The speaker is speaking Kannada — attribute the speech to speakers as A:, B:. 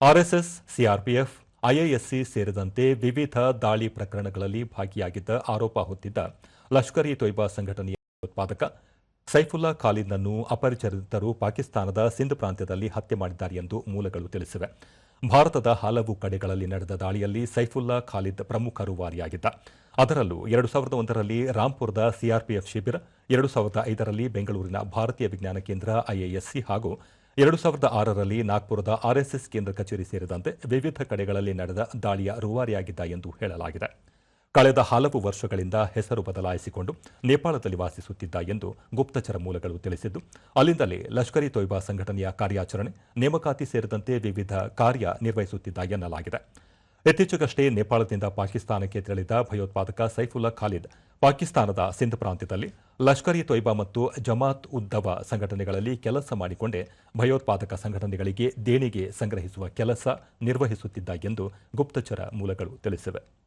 A: ಆರ್ಎಸ್ಎಸ್, ಸಿಆರ್ಪಿಎಫ್ ಐಐಎಸ್ಸಿ ಸೇರಿದಂತೆ ವಿವಿಧ ದಾಳಿ ಪ್ರಕರಣಗಳಲ್ಲಿ ಭಾಗಿಯಾಗಿದ್ದ ಆರೋಪ ಹೊತ್ತಿದ್ದ ಲಷ್ಕರ್ ಇ ತೊಯ್ಬಾ ಸಂಘಟನೆಯ ಭಯೋತ್ಪಾದಕ ಸೈಫುಲ್ಲಾ ಖಾಲಿದ್ನನ್ನು ಅಪರಿಚಿತರು ಪಾಕಿಸ್ತಾನದ ಸಿಂಧ್ ಪ್ರಾಂತ್ಯದಲ್ಲಿ ಹತ್ಯೆ ಮಾಡಿದ್ದಾರೆ ಎಂದು ಮೂಲಗಳು ತಿಳಿಸಿವೆ. ಭಾರತದ ಹಲವು ಕಡೆಗಳಲ್ಲಿ ನಡೆದ ದಾಳಿಯಲ್ಲಿ ಸೈಫುಲ್ಲಾ ಖಾಲಿದ್ ಪ್ರಮುಖ ರೂವಾರಿಯಾಗಿದ್ದ ಅದರಲ್ಲೂ ಎರಡು ಸಾವಿರದ ಒಂದರಲ್ಲಿ ರಾಂಪುರದ ಸಿಆರ್ಪಿಎಫ್ ಶಿಬಿರ, ಎರಡು ಸಾವಿರದ ಐದರಲ್ಲಿ ಬೆಂಗಳೂರಿನ ಭಾರತೀಯ ವಿಜ್ಞಾನ ಕೇಂದ್ರ ಐಐಎಸ್ಸಿ ಹಾಗೂ ಎರಡು ಸಾವಿರದ ಆರರಲ್ಲಿ ನಾಗ್ಪುರದ ಆರ್ಎಸ್ಎಸ್ ಕೇಂದ್ರ ಕಚೇರಿ ಸೇರಿದಂತೆ ವಿವಿಧ ಕಡೆಗಳಲ್ಲಿ ನಡೆದ ದಾಳಿಯ ರೂವಾರಿಯಾಗಿದ್ದ ಎಂದು ಹೇಳಲಾಗಿದೆ. ಕಳೆದ ಹಲವು ವರ್ಷಗಳಿಂದ ಹೆಸರು ಬದಲಾಯಿಸಿಕೊಂಡು ನೇಪಾಳದಲ್ಲಿ ವಾಸಿಸುತ್ತಿದ್ದ ಎಂದು ಗುಪ್ತಚರ ಮೂಲಗಳು ತಿಳಿಸಿದ್ದು, ಅಲ್ಲಿಂದಲೇ ಲಷ್ಕರಿ ತೊಯ್ಬಾ ಸಂಘಟನೆಯ ಕಾರ್ಯಾಚರಣೆ, ನೇಮಕಾತಿ ಸೇರಿದಂತೆ ವಿವಿಧ ಕಾರ್ಯ ನಿರ್ವಹಿಸುತ್ತಿದ್ದ ಎನ್ನಲಾಗಿದೆ. ಇತ್ತೀಚೆಗಷ್ಟೇ ನೇಪಾಳದಿಂದ ಪಾಕಿಸ್ತಾನಕ್ಕೆ ತೆರಳಿದ ಭಯೋತ್ಪಾದಕ ಸೈಫುಲ್ಲಾ ಖಾಲಿದ್. ಪಾಕಿಸ್ತಾನದ ಸಿಂಧ್ ಪ್ರಾಂತ್ಯದಲ್ಲಿ ಲಷ್ಕರ್ ಇ ತೊಯ್ಬಾ ಮತ್ತು ಜಮಾತ್ ಉದ್ದವ ಸಂಘಟನೆಗಳಲ್ಲಿ ಕೆಲಸ ಮಾಡಿಕೊಂಡೇ ಭಯೋತ್ಪಾದಕ ಸಂಘಟನೆಗಳಿಗೆ ದೇಣಿಗೆ ಸಂಗ್ರಹಿಸುವ ಕೆಲಸ ನಿರ್ವಹಿಸುತ್ತಿದ್ದ ಎಂದು ಗುಪ್ತಚರ ಮೂಲಗಳು ತಿಳಿಸಿವೆ.